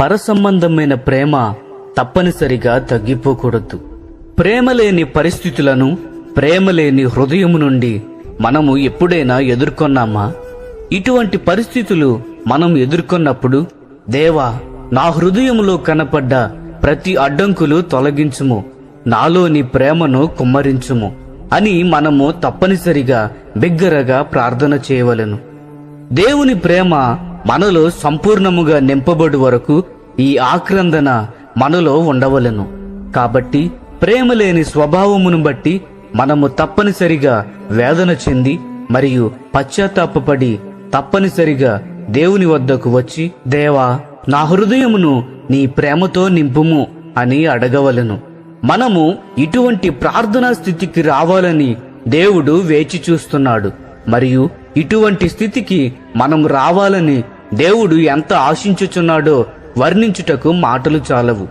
పరసంబంధమైన ప్రేమ తప్పనిసరిగా తగ్గిపోకూడదు. ప్రేమ లేని పరిస్థితులను ప్రేమ లేని హృదయము నుండి మనము ఎప్పుడైనా ఎదుర్కొన్నామా? ఇటువంటి పరిస్థితులు మనం ఎదుర్కొన్నప్పుడు దేవా నా హృదయములో కనపడ్డ ప్రతి అడ్డంకులు తొలగించుము నాలోని ప్రేమను కుమ్మరించుము అని మనము తప్పనిసరిగా బిగ్గరగా ప్రార్థన చేయవలెను. దేవుని ప్రేమ మనలో సంపూర్ణముగా నింపబడు వరకు ఈ ఆక్రందన మనలో ఉండవలెను. కాబట్టి ప్రేమ లేని స్వభావమును బట్టి మనము తప్పనిసరిగా వేదన చెంది మరియు పశ్చాత్తాపడి తప్పనిసరిగా దేవుని వద్దకు వచ్చి దేవా నా హృదయమును నీ ప్రేమతో నింపుము అని అడగవలెను. మనము ఇటువంటి ప్రార్థనా స్థితికి రావాలని దేవుడు వేచి చూస్తున్నాడు. మరియు ఇటువంటి స్థితికి మనం రావాలని దేవుడు ఎంత ఆశించుచున్నాడో వర్ణించుటకు మాటలు చాలవు.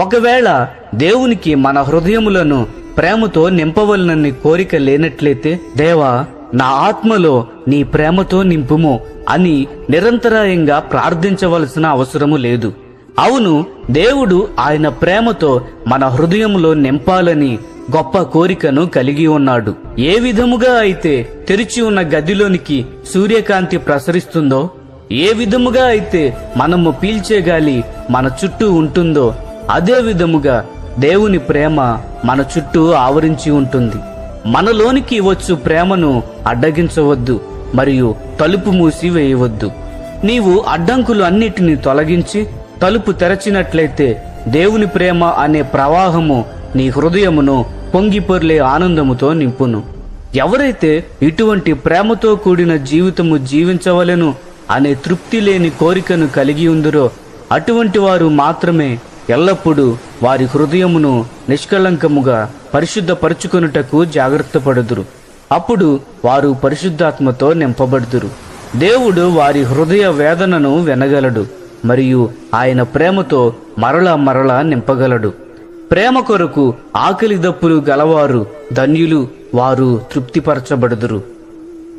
ఒకవేళ దేవునికి మన హృదయములను ప్రేమతో నింపవలనని కోరిక లేనట్లయితే దేవా నా ఆత్మలో నీ ప్రేమతో నింపుము అని నిరంతరాయంగా ప్రార్థించవలసిన అవసరము లేదు. అవును దేవుడు ఆయన ప్రేమతో మన హృదయంలో నింపాలని గొప్ప కోరికను కలిగి ఉన్నాడు. ఏ విధముగా అయితే తెరిచి ఉన్న గదిలోనికి సూర్యకాంతి ప్రసరిస్తుందో ఏ విధముగా అయితే మనము పీల్చే గాలి మన చుట్టూ ఉంటుందో అదే విధముగా దేవుని ప్రేమ మన చుట్టూ ఆవరించి ఉంటుంది. మనలోనికి వచ్చు ప్రేమను అడ్డగించవద్దు మరియు తలుపు మూసి వేయవద్దు నీవు అడ్డంకులు అన్నిటిని తొలగించి తలుపు తెరచినట్లయితే దేవుని ప్రేమ అనే ప్రవాహము నీ హృదయమును పొంగిపొర్లే ఆనందముతో నింపును. ఎవరైతే ఇటువంటి ప్రేమతో కూడిన జీవితము జీవించవలెను అనే తృప్తి లేని కోరికను కలిగి ఉందరో అటువంటి వారు మాత్రమే ఎల్లప్పుడూ వారి హృదయమును నిష్కళంకముగా పరిశుద్ధపరచుకొనుటకు జాగ్రత్త పడుదురు అప్పుడు వారు పరిశుద్ధాత్మతో నింపబడుదురు. దేవుడు వారి హృదయ వేదనను వినగలడు మరియు ఆయన ప్రేమతో మరల మరల నింపగలడు. ప్రేమ కొరకు ఆకలి దప్పులు గలవారు ధన్యులు వారు తృప్తిపరచబడుదురు.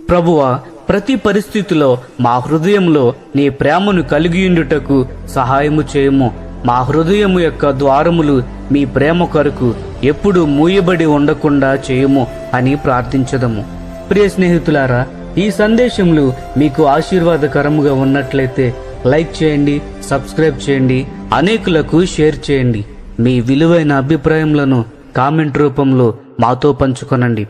ప్రభువ ప్రతి పరిస్థితిలో మా హృదయంలో నీ ప్రేమను కలిగియుండుటకు సహాయము చేయము. మా హృదయము యొక్క ద్వారములు మీ ప్రేమ కొరకు ఎప్పుడు మూయబడి ఉండకుండా చేయము అని ప్రార్థించదము. ప్రియ స్నేహితులారా ఈ సందేశములు మీకు ఆశీర్వాదకరముగా ఉన్నట్లయితే లైక్ చేయండి సబ్స్క్రైబ్ చేయండి అనేకులకు షేర్ చేయండి. మీ విలువైన అభిప్రాయములను కామెంట్ రూపంలో మాతో పంచుకొనండి.